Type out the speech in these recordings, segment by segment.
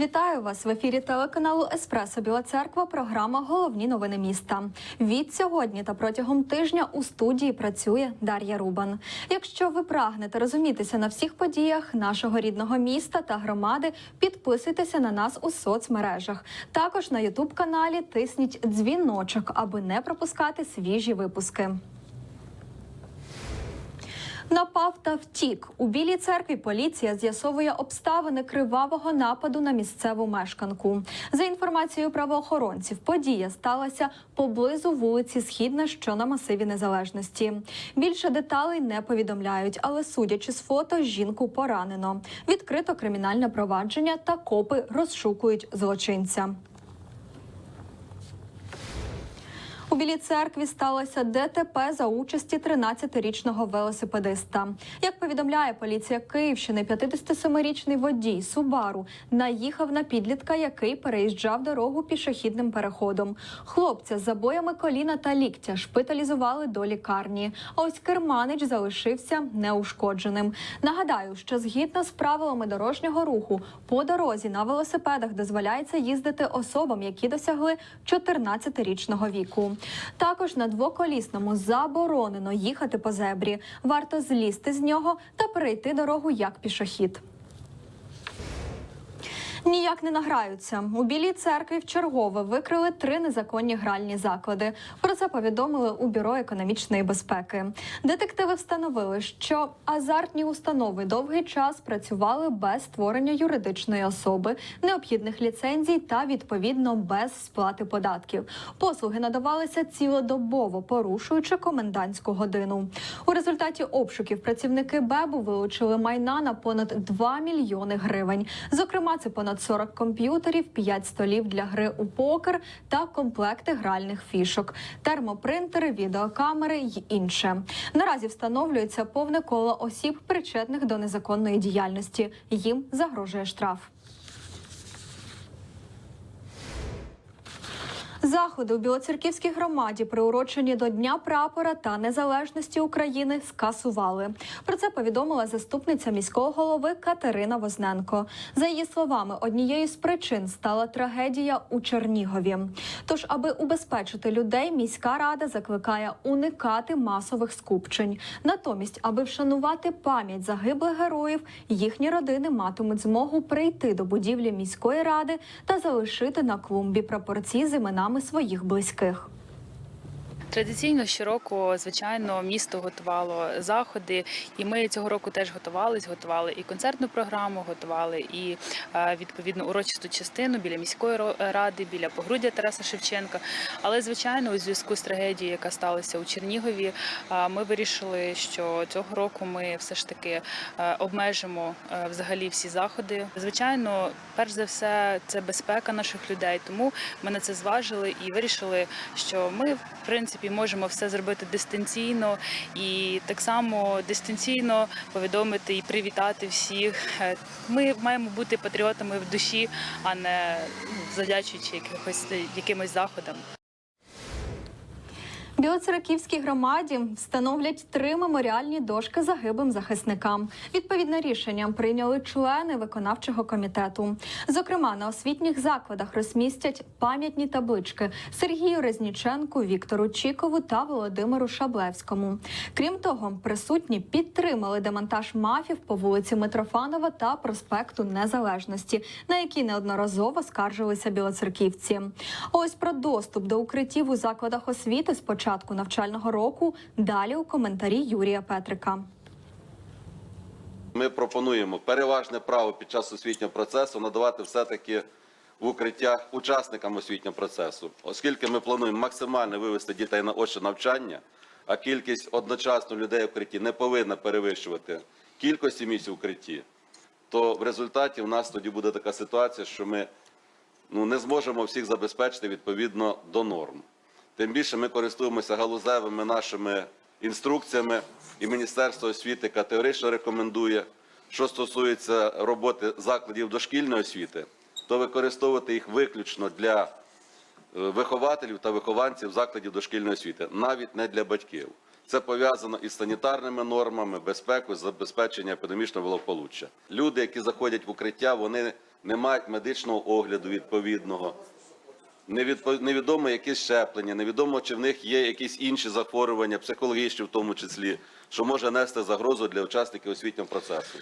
Вітаю вас в ефірі телеканалу Еспресо Біла Церква. Програма Головні новини міста. Від сьогодні та протягом тижня у студії працює Дар'я Рубан. Якщо ви прагнете розумітися на всіх подіях нашого рідного міста та громади, підписуйтеся на нас у соцмережах. Також на Ютуб каналі тисніть дзвіночок, аби не пропускати свіжі випуски. Напав та втік у білій церкві. Поліція з'ясовує обставини кривавого нападу на місцеву мешканку. За інформацією правоохоронців, подія сталася поблизу вулиці Східна, що на масиві незалежності. Більше деталей не повідомляють, але судячи з фото, жінку поранено. Відкрито кримінальне провадження та копи розшукують злочинця. У Білій церкві сталося ДТП за участі 13-річного велосипедиста. Як повідомляє поліція Київщини, 57-річний водій Субару наїхав на підлітка, який переїжджав дорогу пішохідним переходом. Хлопця з забоями коліна та ліктя шпиталізували до лікарні. Ось керманич залишився неушкодженим. Нагадаю, що згідно з правилами дорожнього руху по дорозі на велосипедах дозволяється їздити особам, які досягли 14-річного віку. Також на двоколісному заборонено їхати по зебрі. Варто злізти з нього та перейти дорогу як пішохід. Ніяк не награються. У білій церкві в чергове викрили три незаконні гральні заклади. Про це повідомили у бюро економічної безпеки. Детективи встановили, що азартні установи довгий час працювали без створення юридичної особи, необхідних ліцензій та відповідно без сплати податків. Послуги надавалися цілодобово, порушуючи комендантську годину. У результаті обшуків працівники БЕБу вилучили майна на понад 2 мільйони гривень. Зокрема, це понад 40 комп'ютерів, 5 столів для гри у покер та комплекти гральних фішок, термопринтери, відеокамери й інше. Наразі встановлюється повне коло осіб, причетних до незаконної діяльності. Їм загрожує штраф. Заходи у Білоцерківській громаді, приурочені до Дня прапора та незалежності України, скасували. Про це повідомила заступниця міського голови Катерина Возненко. За її словами, однією з причин стала трагедія у Чернігові. Тож, аби убезпечити людей, міська рада закликає уникати масових скупчень. Натомість, аби вшанувати пам'ять загиблих героїв, їхні родини матимуть змогу прийти до будівлі міської ради та залишити на клумбі прапорці з іменами своїх близьких. Традиційно щороку, звичайно, місто готувало заходи, і ми цього року теж готувались. Готували і концертну програму, готували і е, відповідно урочисту частину біля міської ради, біля погруддя Тараса Шевченка. Але звичайно, у зв'язку з трагедією, яка сталася у Чернігові, е, ми вирішили, що цього року ми все ж таки е, обмежимо е, взагалі всі заходи. Звичайно, перш за все, це безпека наших людей. Тому ми на це зважили і вирішили, що ми в принципі можемо все зробити дистанційно і так само дистанційно повідомити і привітати всіх. Е, Ми маємо бути патріотами в душі, а не ну, завдячуючи якихось якимось заходам. Білоцерківській громаді встановлять три меморіальні дошки загиблим захисникам. Відповідне рішення прийняли члени виконавчого комітету. Зокрема, на освітніх закладах розмістять пам'ятні таблички Сергію Резніченку, Віктору Чікову та Володимиру Шаблевському. Крім того, присутні підтримали демонтаж мафів по вулиці Митрофанова та проспекту Незалежності, на які неодноразово скаржилися білоцерківці. Ось про доступ до укриттів у закладах освіти з початку навчального року. Далі у коментарі Юрія Петрика. Ми пропонуємо переважне право під час освітнього процесу надавати все-таки в укриттях учасникам освітнього процесу, оскільки ми плануємо максимально вивести дітей на очне навчання, а кількість одночасно людей в укритті не повинна перевищувати кількості місць в укритті, то в результаті в нас тоді буде така ситуація, що ми ну, не зможемо всіх забезпечити відповідно до норм. Тим більше ми користуємося галузевими нашими інструкціями, і Міністерство освіти категорично рекомендує, що стосується роботи закладів дошкільної освіти, то використовувати їх виключно для е, вихователів та вихованців закладів дошкільної освіти, навіть не для батьків. Це пов'язано із санітарними нормами, безпекою, забезпечення епідемічного благополуччя. Люди, які заходять в укриття, вони не мають медичного огляду відповідного, невідомо якісь щеплення, невідомо чи в них є якісь інші захворювання, психологічні в тому числі, що може нести загрозу для учасників освітнього процесу.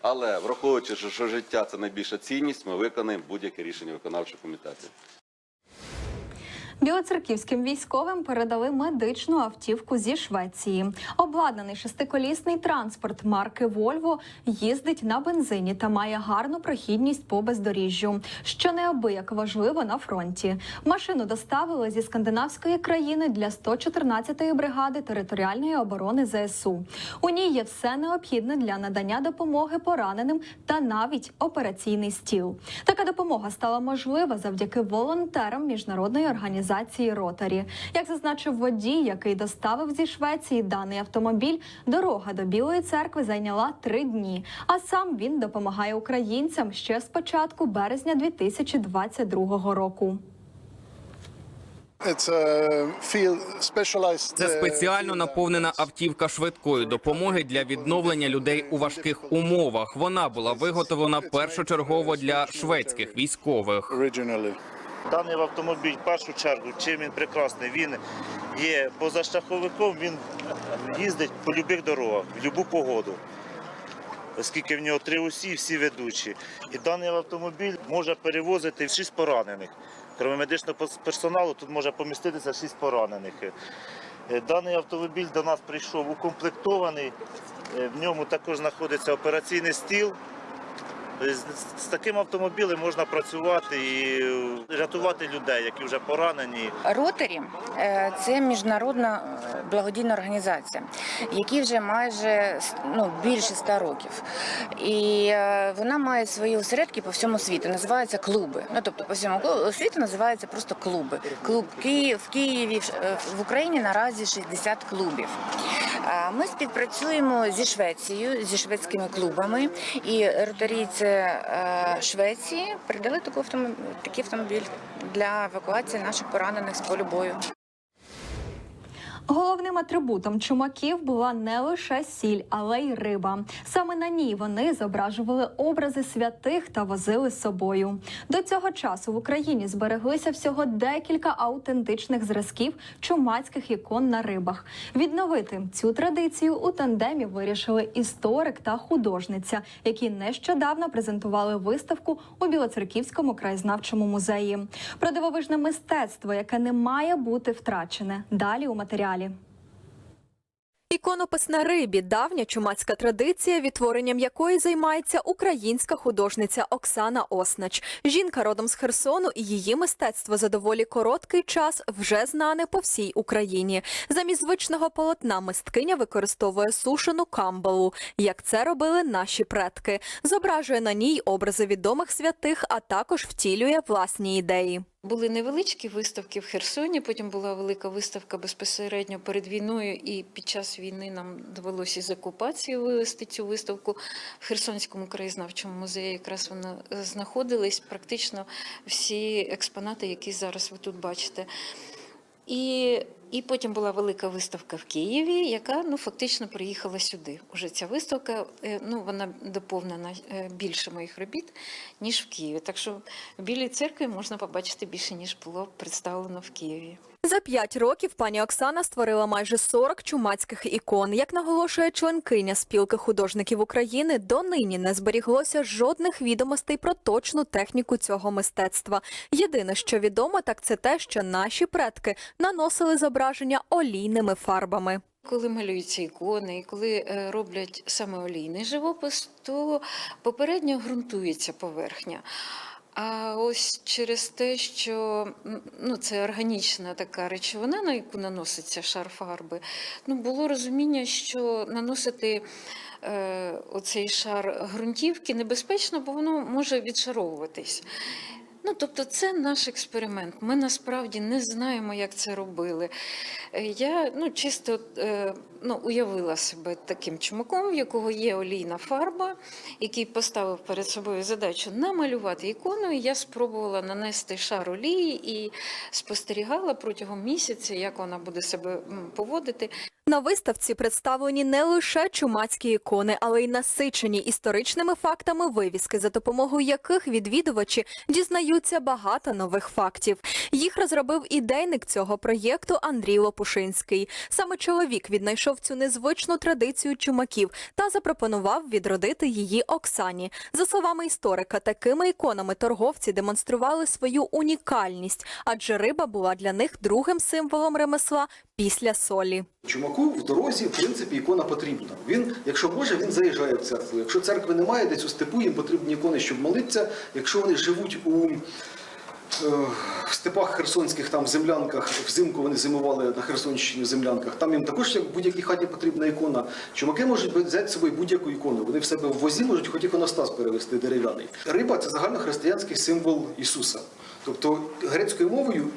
Але враховуючи, що, життя це найбільша цінність, ми виконаємо будь-яке рішення виконавчого комітету. Білоцерківським військовим передали медичну автівку зі Швеції. Обладнаний шестиколісний транспорт марки Вольво їздить на бензині та має гарну прохідність по бездоріжжю, що неабияк важливо на фронті. Машину доставили зі скандинавської країни для 114-ї бригади територіальної оборони ЗСУ. У ній є все необхідне для надання допомоги пораненим та навіть операційний стіл. Така допомога стала можлива завдяки волонтерам міжнародної організації Ротарі. Як зазначив водій, який доставив зі Швеції даний автомобіль, дорога до Білої церкви зайняла три дні. А сам він допомагає українцям ще з початку березня 2022 року. Це uh, спеціально наповнена автівка швидкої допомоги для відновлення людей у важких умовах. Вона була виготовлена першочергово для шведських військових. Даний автомобіль в першу чергу, чим він прекрасний, він є позашляховиком, він їздить по будь-яких дорогах, в будь-яку погоду. Оскільки в нього три осі, всі ведучі. І даний автомобіль може перевозити шість поранених. Крім медичного персоналу, тут може поміститися шість поранених. Е, Даний автомобіль до нас прийшов укомплектований. Е, В ньому також знаходиться операційний стіл. Тобто з- таким автомобілем можна працювати і рятувати людей, які вже поранені. Ротарі е, це міжнародна е, благодійна організація, якій вже майже ну, більше ста років. І е, вона має свої осередки по всьому світу. Називаються клуби. Ну тобто по всьому світу називаються просто клуби. Клуб Київ в Києві в Україні наразі 60 клубів. Ми співпрацюємо зі Швецією, зі шведськими клубами, і ротарі е, Швеції передали таку автомобіль, такий автомобіль для евакуації наших поранених з полю бою. Головним атрибутом чумаків була не лише сіль, але й риба. Саме на ній вони зображували образи святих та возили з собою. До цього часу в Україні збереглися всього декілька аутентичних зразків чумацьких ікон на рибах. Відновити цю традицію у тандемі вирішили історик та художниця, які нещодавно презентували виставку у Білоцерківському краєзнавчому музеї. Про дивовижне мистецтво, яке не має бути втрачене. Далі у матеріалі. Іконопис на рибі давня чумацька традиція, відтворенням якої займається українська художниця Оксана Оснач. Жінка родом з Херсону, і її мистецтво за доволі короткий час вже знане по всій Україні. Замість звичного полотна мисткиня використовує сушену камбалу, як це робили наші предки. Зображує на ній образи відомих святих, а також втілює власні ідеї. Були невеличкі виставки в Херсоні, потім була велика виставка безпосередньо перед війною, і під час війни нам довелося з окупації вивести цю виставку в Херсонському краєзнавчому музеї. Якраз вона знаходилась знаходились практично всі експонати, які зараз ви тут бачите. І, і потім була велика виставка в Києві, яка ну фактично приїхала сюди. Уже ця виставка е, ну вона доповнена е, більше моїх робіт ніж в Києві. Так що в Білій церкві можна побачити більше ніж було представлено в Києві. За п'ять років пані Оксана створила майже 40 чумацьких ікон. Як наголошує членкиня спілки художників України, донині не зберіглося жодних відомостей про точну техніку цього мистецтва. Єдине, що відомо, так це те, що наші предки наносили зображення олійними фарбами. Коли малюються ікони і коли е, роблять саме олійний живопис, то попередньо ґрунтується поверхня. А ось через те, що ну, це органічна така речовина, на яку наноситься шар фарби, ну, було розуміння, що наносити е, оцей шар ґрунтівки небезпечно, бо воно може відшаровуватись. Ну, тобто, це наш експеримент. Ми насправді не знаємо, як це робили. Е, Я ну, чисто е, ну, уявила себе таким чумаком, в якого є олійна фарба, який поставив перед собою задачу намалювати ікону. І я спробувала нанести шар олії і спостерігала протягом місяця, як вона буде себе поводити. На виставці представлені не лише чумацькі ікони, але й насичені історичними фактами вивіски, за допомогою яких відвідувачі дізнаються багато нових фактів. Їх розробив ідейник цього проєкту Андрій Лопушинський. Саме чоловік віднайшов цю незвичну традицію чумаків та запропонував відродити її Оксані. За словами історика, такими іконами торговці демонстрували свою унікальність, адже риба була для них другим символом ремесла після солі. Чумаку в дорозі, в принципі, ікона потрібна. Він, якщо може, він заїжджає в церкву. Якщо церкви немає, десь у степу їм потрібні ікони, щоб молитися. Якщо вони живуть у в степах херсонських там землянках, взимку вони зимували на Херсонщині в землянках. Там їм також як в будь-якій хаті потрібна ікона. Чумаки можуть взяти з собою будь-яку ікону. Вони в себе в возі можуть хоч іконостас перевести дерев'яний. Риба це загальнохристиянський символ Ісуса. Тобто грецькою мовою,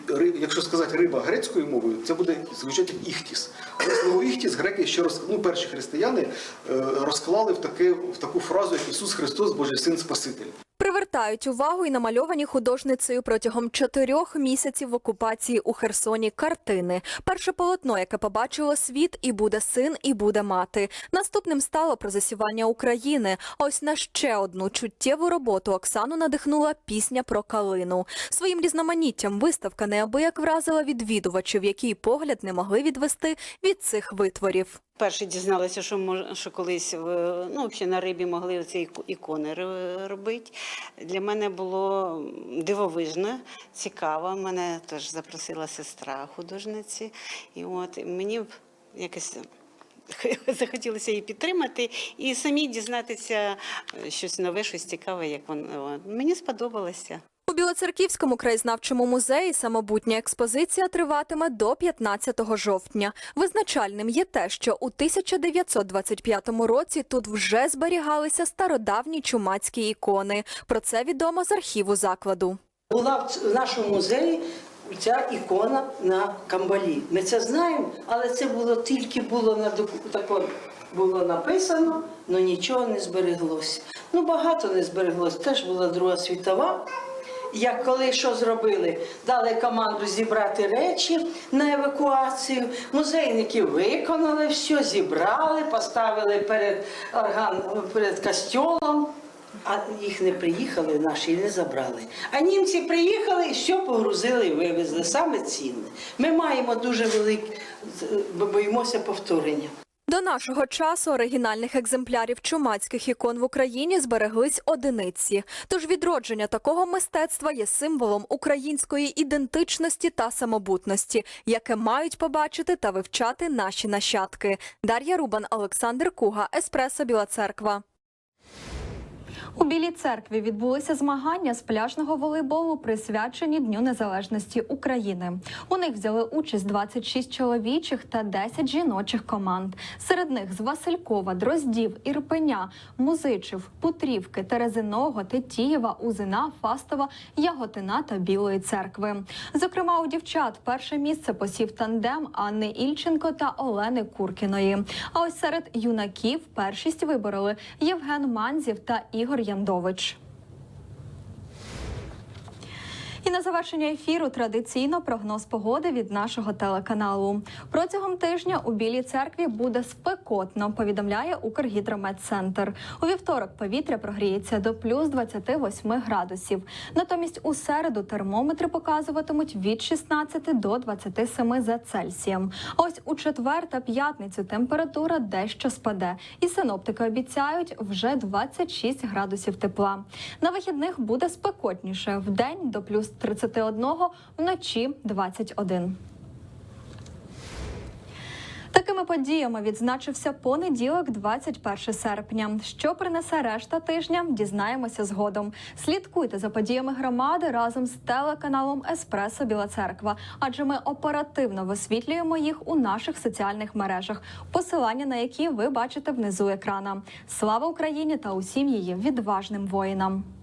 якщо сказати риба грецькою мовою, це буде звучати іхтіс. Але слово іхтіс греки ще роз... ну, перші християни е, розклали в, таке, в таку фразу, як Ісус Христос, Божий Син Спаситель. Привертають увагу і намальовані художницею протягом чотирьох місяців окупації у Херсоні картини. Перше полотно, яке побачило світ, і буде син, і буде мати. Наступним стало про засівання України. Ось на ще одну чуттєву роботу Оксану надихнула пісня про калину. Своїм різноманіттям виставка неабияк вразила відвідувачів, які погляд не могли відвести від цих витворів. Перше дізналася, що мож, що колись ну, на рибі могли ці ікони робити. Для мене було дивовижно, цікаво. Мене теж запросила сестра художниці. І от мені якось захотілося її підтримати і самі дізнатися е, щось нове, щось цікаве, як воно. Мені сподобалося. Білоцерківському краєзнавчому музеї самобутня експозиція триватиме до 15 жовтня. Визначальним є те, що у 1925 році тут вже зберігалися стародавні чумацькі ікони. Про це відомо з архіву закладу. Була в нашому музеї ця ікона на камбалі. Ми це знаємо, але це було тільки було на тако було написано, але нічого не збереглося. Ну багато не збереглося. Теж була Друга світова. Як коли що зробили, дали команду зібрати речі на евакуацію. Музейники виконали все, зібрали, поставили перед орган перед костьолом. А їх не приїхали, наші не забрали. А німці приїхали і все погрузили і вивезли. Саме цінне. Ми маємо дуже велике, боїмося повторення. До нашого часу оригінальних екземплярів чумацьких ікон в Україні збереглись одиниці. Тож відродження такого мистецтва є символом української ідентичності та самобутності, яке мають побачити та вивчати наші нащадки. Дар'я Рубан, Олександр Куга, Еспресо Біла Церква. У Білій церкві відбулися змагання з пляжного волейболу, присвячені Дню Незалежності України. У них взяли участь 26 чоловічих та 10 жіночих команд. Серед них з Василькова, Дроздів, Ірпеня, Музичів, Путрівки, Терезиного, Тетієва, Узина, Фастова, Яготина та Білої церкви. Зокрема, у дівчат перше місце посів тандем Анни Ільченко та Олени Куркіної. А ось серед юнаків першість вибороли Євген Манзів та Ігор Яндович. І на завершення ефіру традиційно прогноз погоди від нашого телеканалу. Протягом тижня у Білій церкві буде спекотно, повідомляє Укргідрометцентр. У вівторок повітря прогріється до плюс 28 градусів. Натомість у середу термометри показуватимуть від 16 до 27 за Цельсієм. Ось у четвер та п'ятницю температура дещо спаде, і синоптики обіцяють вже 26 градусів тепла. На вихідних буде спекотніше вдень до плюс 31, вночі 21. Такими подіями відзначився понеділок, 21 серпня. Що принесе решта тижня, дізнаємося згодом. Слідкуйте за подіями громади разом з телеканалом Еспресо Біла Церква, адже ми оперативно висвітлюємо їх у наших соціальних мережах, посилання на які ви бачите внизу екрана. Слава Україні та усім її відважним воїнам.